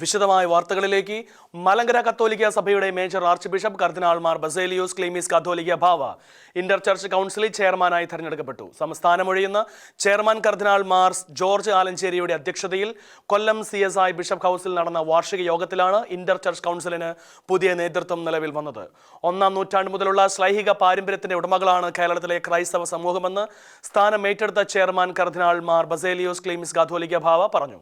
വിശദമായ വാർത്തകളിലേക്ക് മലങ്കര കത്തോലിക്ക സഭയുടെ മേജർ ആർച്ച് ബിഷപ്പ് കർദിനാൾമാർ ബസേലിയോസ് ക്ലീമീസ് കത്തോലിക്ക ഭാവ. ഇന്റർ ചർച്ച് കൗൺസിലിൽ ചെയർമാനായി തെരഞ്ഞെടുക്കപ്പെട്ടു. സംസ്ഥാനമൊഴിയുന്ന ചെയർമാൻ കർദിനാൾ മാർസ് ജോർജ് ആലഞ്ചേരിയുടെ അധ്യക്ഷതയിൽ Kollam C S I bishop ഹൗസിൽ നടന്ന വാർഷിക യോഗത്തിലാണ് ഇന്റർ ചർച്ച് കൗൺസിലിന് പുതിയ നേതൃത്വം നിലവിൽ വന്നത്. ഒന്നാം നൂറ്റാണ്ട് മുതലുള്ള ശ്ലൈഹിക പാരമ്പര്യത്തിന്റെ ഉടമകളാണ് കേരളത്തിലെ ക്രൈസ്തവ സമൂഹമെന്ന് സ്ഥാനം ഏറ്റെടുത്ത ചെയർമാൻ കർദിനാൾ മാർ ബസേലിയോസ് ക്ലീമിസ് കത്തോലിക്ക ഭാവ പറഞ്ഞു.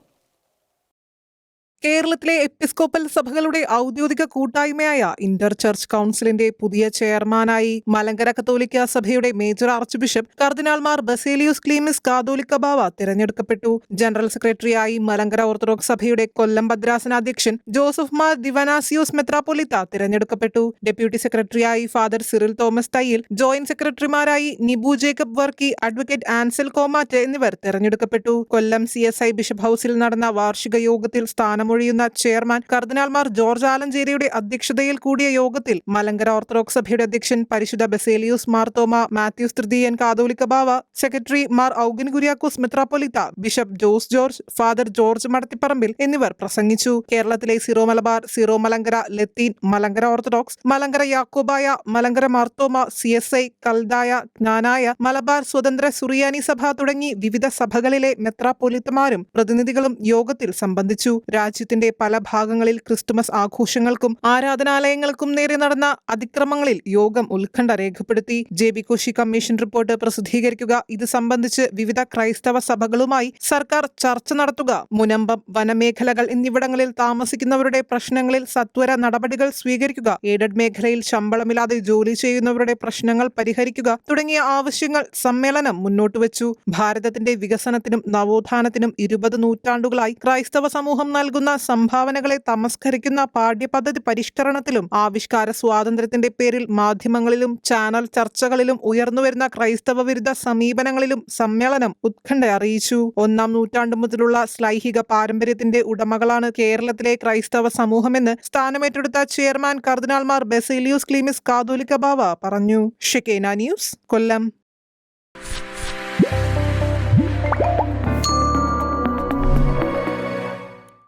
കേരളത്തിലെ എപ്പിസ്കോപ്പൽ സഭകളുടെ ഔദ്യോഗിക കൂട്ടായ്മയായ ഇന്റർ ചർച്ച് കൗൺസിലിന്റെ പുതിയ ചെയർമാനായി മലങ്കര കത്തോലിക്ക സഭയുടെ മേജർ ആർച്ച് ബിഷപ്പ് കർദിനാൾമാർ ബസേലിയൂസ് ക്ലീമിസ് കാതോലിക്ക ബാവ തിരഞ്ഞെടുക്കപ്പെട്ടു. ജനറൽ സെക്രട്ടറിയായി മലങ്കര ഓർത്തഡോക്സ് സഭയുടെ കൊല്ലം ഭദ്രാസന അധ്യക്ഷൻ ജോസഫ് മാർ ദിവനാസിയോസ് മെത്രാപ്പൊലിത്ത തിരഞ്ഞെടുക്കപ്പെട്ടു. ഡെപ്യൂട്ടി സെക്രട്ടറിയായി father Cyril Thomas Thayyil joint സെക്രട്ടറിമാരായി Nibu Jacob Varkey advocate Ansel Komatt എന്നിവർ തിരഞ്ഞെടുക്കപ്പെട്ടു. കൊല്ലം സി ബിഷപ്പ് ഹൌസിൽ നടന്ന വാർഷിക യോഗത്തിൽ സ്ഥാനമൊഴിയുന്ന ചെയർമാൻ കർദിനാൾമാർ ജോർജ് ആലഞ്ചേരിയുടെ അധ്യക്ഷതയിൽ കൂടിയ യോഗത്തിൽ മലങ്കര ഓർത്തഡോക്സ് സഭയുടെ അധ്യക്ഷൻ പരിശുദ്ധ ബസേലിയൂസ് മാർത്തോമ മാത്യൂസ് തൃതീയൻ കാതോലിക്ക ബാവ secretary Mar Aughen Kuriakose മെത്രാപ്പൊലിത്ത bishop Jose George father George Madathiparambil എന്നിവർ പ്രസംഗിച്ചു. കേരളത്തിലെ Syro Malabar Syro Malankara Latin Malankara orthodox Malankara Yakobaya Malankara Marthoma C S I Kaldaya Knanaya Malabar സ്വതന്ത്ര സുറിയാനി സഭ തുടങ്ങി വിവിധ സഭകളിലെ മെത്രാപ്പൊലിത്തമാരും പ്രതിനിധികളും യോഗത്തിൽ സംബന്ധിച്ചു. രാജ്യത്തിന്റെ പല ഭാഗങ്ങളിൽ ക്രിസ്തുമസ് ആഘോഷങ്ങൾക്കും ആരാധനാലയങ്ങൾക്കും നേരെ നടന്ന അതിക്രമങ്ങളിൽ യോഗം ഉത്കണ്ഠ രേഖപ്പെടുത്തി. J B Koshy commission report പ്രസിദ്ധീകരിക്കുക. ഇത് സംബന്ധിച്ച് വിവിധ ക്രൈസ്തവ സഭകളുമായി സർക്കാർ ചർച്ച നടത്തുക. മുനമ്പം വനമേഖലകൾ എന്നിവിടങ്ങളിൽ താമസിക്കുന്നവരുടെ പ്രശ്നങ്ങളിൽ സത്വര നടപടികൾ സ്വീകരിക്കുക. എയ്ഡഡ് മേഖലയിൽ ശമ്പളമില്ലാതെ ജോലി ചെയ്യുന്നവരുടെ പ്രശ്നങ്ങൾ പരിഹരിക്കുക തുടങ്ങിയ ആവശ്യങ്ങൾ സമ്മേളനം മുന്നോട്ട് വെച്ചു. ഭാരതത്തിന്റെ വികസനത്തിനും നവോത്ഥാനത്തിനും ഇരുപത് നൂറ്റാണ്ടുകളായി ക്രൈസ്തവ സമൂഹം നൽകുന്ന സംഭാവനകളെ തമസ്കരിക്കുന്ന പാഠ്യപദ്ധതി പരിഷ്കരണത്തിലും ആവിഷ്കാര സ്വാതന്ത്ര്യത്തിന്റെ പേരിൽ മാധ്യമങ്ങളിലും ചാനൽ ചർച്ചകളിലും ഉയർന്നുവരുന്ന ക്രൈസ്തവ വിരുദ്ധ സമീപനങ്ങളിലും സമ്മേളനം ഉത്കണ്ഠ അറിയിച്ചു. ഒന്നാം നൂറ്റാണ്ടു മുതലുള്ള ശ്ലൈഹിക പാരമ്പര്യത്തിന്റെ ഉടമകളാണ് കേരളത്തിലെ ക്രൈസ്തവ സമൂഹമെന്ന് സ്ഥാനമേറ്റെടുത്ത ചെയർമാൻ കർദിനാൾമാർ ബെസേലിയൂസ് ക്ലീമിസ് കാതോലിക്ക ബാവ പറഞ്ഞു. Shekinah news Kollam.